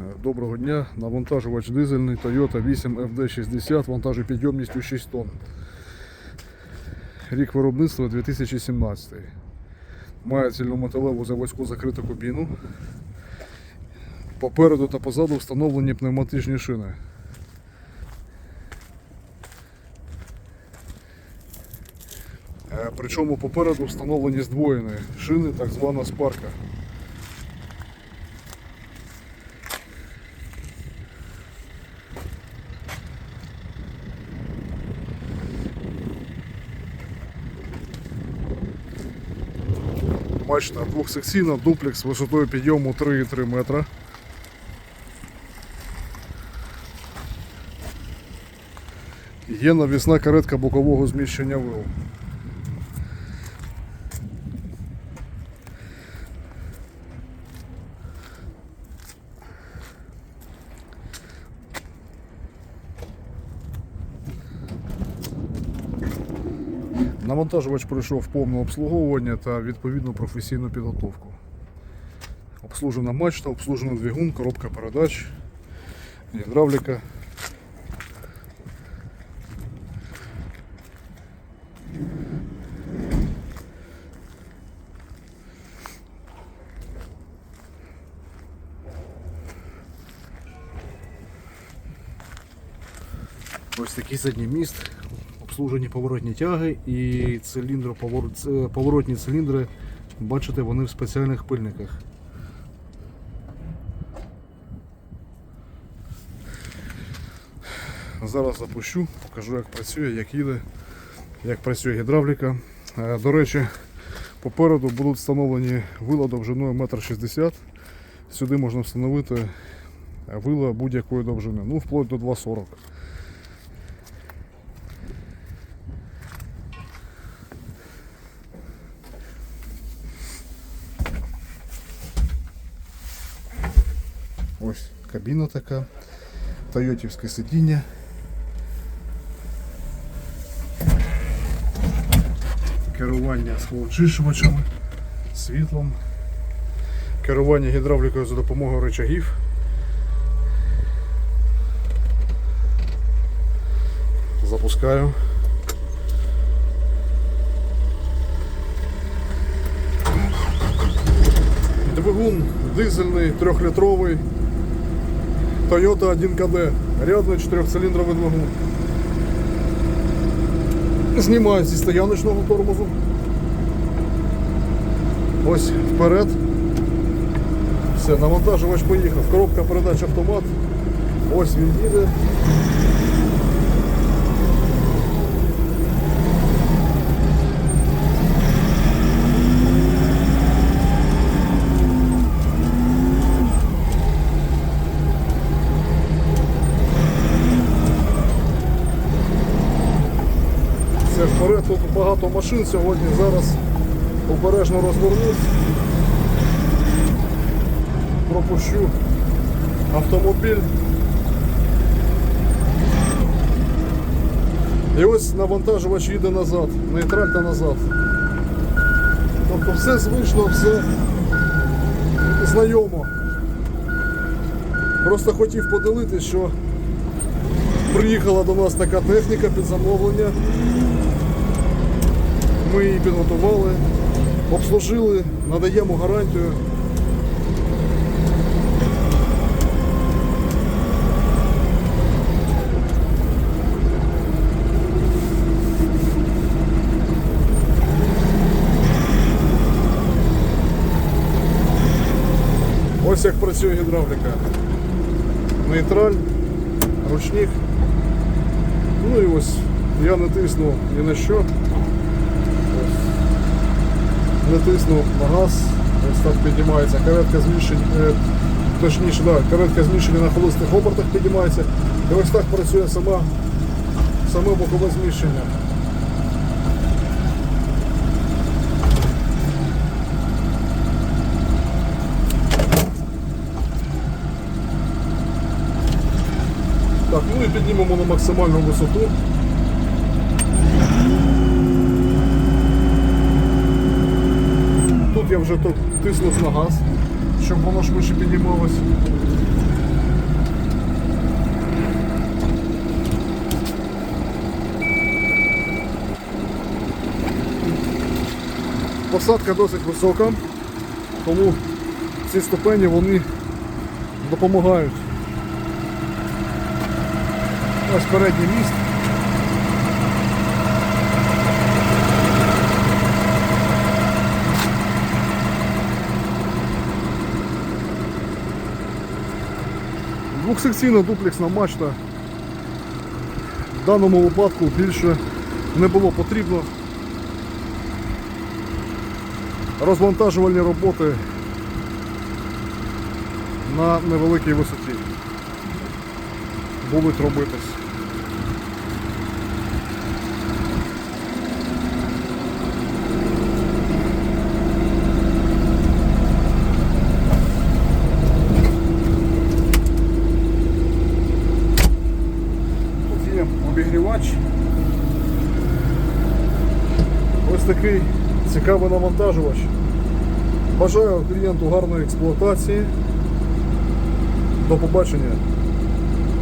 Доброго дня. Навантажувач дизельний Toyota 8 FD60 вантажопідйомністю 6 тонн. Рік виробництва 2017. Має цільнометалеву заводську закриту кабіну. Попереду та позаду встановлені пневматичні шини. Е, Причому попереду встановлені здвоєні шини, так звана спарка. Мачта двохсекційна, дуплекс висотою підйому 3,3 метра. Є навісна каретка бокового зміщення вил. Навантажувач пройшов повне обслуговування та відповідну професійну підготовку. Обслужена мачта, обслужений двигун, коробка передач, гідравліка. Ось такий задній міст, обслужені поворотні тяги і циліндро, поворотні циліндри, бачите, вони в спеціальних пильниках. Зараз запущу, покажу як працює, як їде, як працює гідравліка. Е, До речі, попереду будуть встановлені вила довжиною 1,60 м. Сюди можна встановити вила будь-якої довжини, ну вплоть до 2,40 м. Ось кабіна така, тойотівське сидіння. Керування схолодчищувачами, світлом, керування гідравлікою за допомогою рычагів. Запускаю. Двигун дизельний, трьохлітровий. Toyota 1KD. рядный четырехцилиндровый двигун. Знімаю зі стояночного тормозу. Ось вперед. Все, навантажувач поїхав. Коробка передач автомат. Ось він їде. Все вперед, тут багато машин сьогодні. Зараз обережно розвернусь. Пропущу автомобіль. І ось навантажувач їде назад, нейтраль та назад. Тобто все звично, все знайомо. Просто хотів поділитися, що приїхала до нас така техніка під замовлення. Ми її підготували, обслужили, надаємо гарантію. Ось як працює гідравліка. Нейтраль, ручник. Ну і ось я не ні на що. Не на газ, ось так піднімається, каретка зміщення, е, точніше, да, каретка зміщення на холостих обертах піднімається. І ось так працює сама, саме бокове зміщення. Так, ну і піднімемо на максимальну висоту. Тут я вже тут тиснув на газ, щоб воно швидше піднімалось. Посадка досить висока, тому ці ступені вони допомагають. Ось передній міст. Двохсекційна дуплексна мачта. В даному випадку більше не було потрібно. Розвантажувальні роботи на невеликій висоті будуть робитись. Тут є обігрівач. Ось такий цікавий навантажувач. Бажаю клієнту гарної експлуатації. До побачення.